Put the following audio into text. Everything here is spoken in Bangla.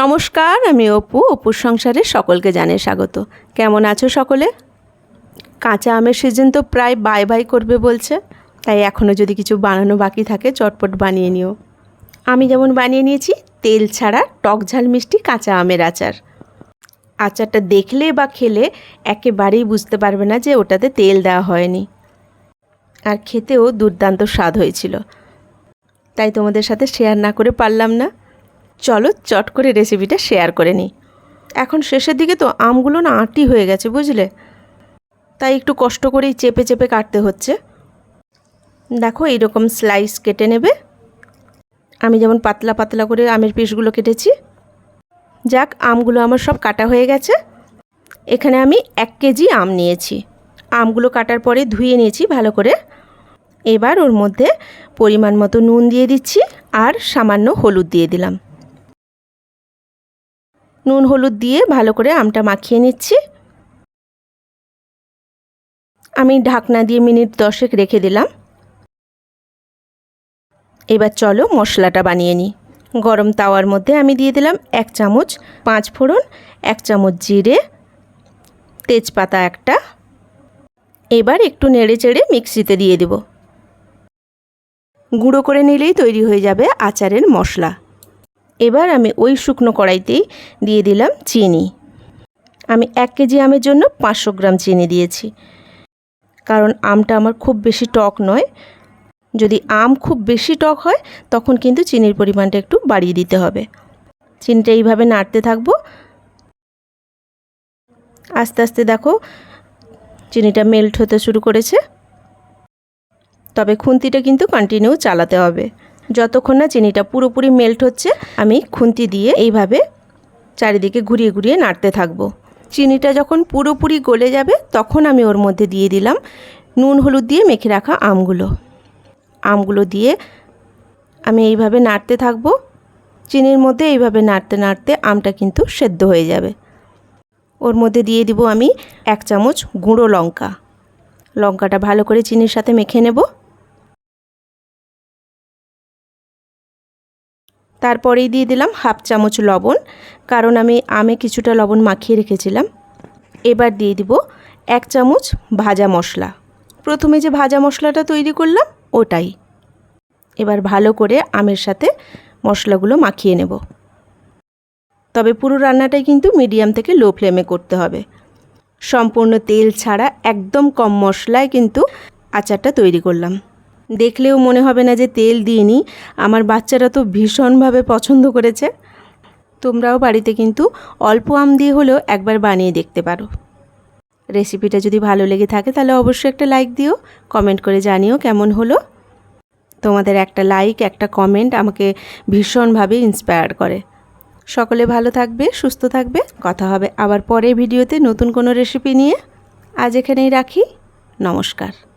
নমস্কার, আমি অপু, অপুর সংসারে সকলকে জানে স্বাগত। কেমন আছো সকলে? কাঁচা আমের সিজন তো প্রায় বাই বাই করবে বলছে, তাই এখনও যদি কিছু বানানো বাকি থাকে, চটপট বানিয়ে নিও। আমি যেমন বানিয়ে নিয়েছি, তেল ছাড়া টক ঝাল মিষ্টি কাঁচা আমের আচার। আচারটা দেখলে বা খেলে একেবারেই বুঝতে পারবে না যে ওটাতে তেল দেওয়া হয়নি। আর খেতেও দুর্দান্ত স্বাদ হয়েছিল। তাই তোমাদের সাথে শেয়ার না করে পারলাম না। চলো চট করে রেসিপিটা শেয়ার করে নিই। এখন শেষের দিকে তো আমগুলো না আঁটি হয়ে গেছে, বুঝলে? তাই একটু কষ্ট করেই চেপে চেপে কাটতে হচ্ছে। দেখো এইরকম স্লাইস কেটে নেবে। আমি যেমন পাতলা পাতলা করে আমের পিসগুলো কেটেছি। যাক, আমগুলো আমার সব কাটা হয়ে গেছে। এখানে আমি এক কেজি আম নিয়েছি। আমগুলো কাটার পরে ধুয়ে নিয়েছি ভালো করে। এবার ওর মধ্যে পরিমাণ মতো নুন দিয়ে দিচ্ছি আর সামান্য হলুদ দিয়ে দিলাম। নুন, হলুদ দিয়ে ভালো করে আমটা মাখিয়ে নিচ্ছি। আমি ঢাকনা দিয়ে মিনিট দশেক রেখে দিলাম। এবার চলো মশলাটা বানিয়ে নিই। গরম তাওয়ার মধ্যে আমি দিয়ে দিলাম এক চামচ পাঁচ ফোড়ন, এক চামচ জিরে, তেজপাতা একটা। এবার একটু নেড়ে চেড়ে মিক্সিতে দিয়ে দেব। গুঁড়ো করে নিলেই তৈরি হয়ে যাবে আচারের মশলা। এবার আমি ওই শুকনো কড়াইতেই দিয়ে দিলাম চিনি। আমি এক কেজি আমের জন্য পাঁচশো গ্রাম চিনি দিয়েছি। কারণ আমটা আমার খুব বেশি টক নয়। যদি আম খুব বেশি টক হয়, তখন কিন্তু চিনির পরিমাণটা একটু বাড়িয়ে দিতে হবে। চিনিটা এইভাবে নাড়তে থাকব। আস্তে আস্তে দেখো, চিনিটা মেল্ট হতে শুরু করেছে। তবে খুন্তিটা কিন্তু কন্টিনিউ চালাতে হবে। যতক্ষণ না চিনিটা পুরোপুরি মেল্ট হচ্ছে, আমি খুন্তি দিয়ে এইভাবে চারিদিকে ঘুরিয়ে ঘুরিয়ে নাড়তে থাকব। চিনিটা যখন পুরোপুরি গলে যাবে, তখন আমি ওর মধ্যে দিয়ে দিলাম নুন হলুদ দিয়ে মেখে রাখা আমগুলো। আমগুলো দিয়ে আমি এইভাবে নাড়তে থাকব। চিনির মধ্যে এইভাবে নাড়তে নাড়তে আমটা কিন্তু সেদ্ধ হয়ে যাবে। ওর মধ্যে দিয়ে দিব আমি এক চামচ গুঁড়ো লঙ্কা। লঙ্কাটা ভালো করে চিনির সাথে মেখে নেব। তারপরেই দিয়ে দিলাম হাফ চামচ লবণ, কারণ আমি আমে কিছুটা লবণ মাখিয়ে রেখেছিলাম। এবার দিয়ে দিব এক চামচ ভাজা মশলা। প্রথমে যে ভাজা মশলাটা তৈরি করলাম, ওটাই। এবার ভালো করে আমের সাথে মশলাগুলো মাখিয়ে নেব। তবে পুরো রান্নাটাই কিন্তু মিডিয়াম থেকে লো ফ্লেমে করতে হবে। সম্পূর্ণ তেল ছাড়া একদম কম মশলায় কিন্তু আচারটা তৈরি করলাম। দেখলেও মনে হবে না যে তেল দিইনি। আমার বাচ্চারা তো ভীষণভাবে পছন্দ করেছে। তোমরাও বাড়িতে কিন্তু অল্প আম দিয়ে হলেও একবার বানিয়ে দেখতে পারো। রেসিপিটা যদি ভালো লেগে থাকে তাহলে অবশ্যই একটা লাইক দিও, কমেন্ট করে জানিও কেমন হলো। তোমাদের একটা লাইক, একটা কমেন্ট আমাকে ভীষণভাবে ইন্সপায়ার করে। সকলে ভালো থাকবে, সুস্থ থাকবে। কথা হবে আবার পরের ভিডিওতে নতুন কোনো রেসিপি নিয়ে। আজ এখানেই রাখি। নমস্কার।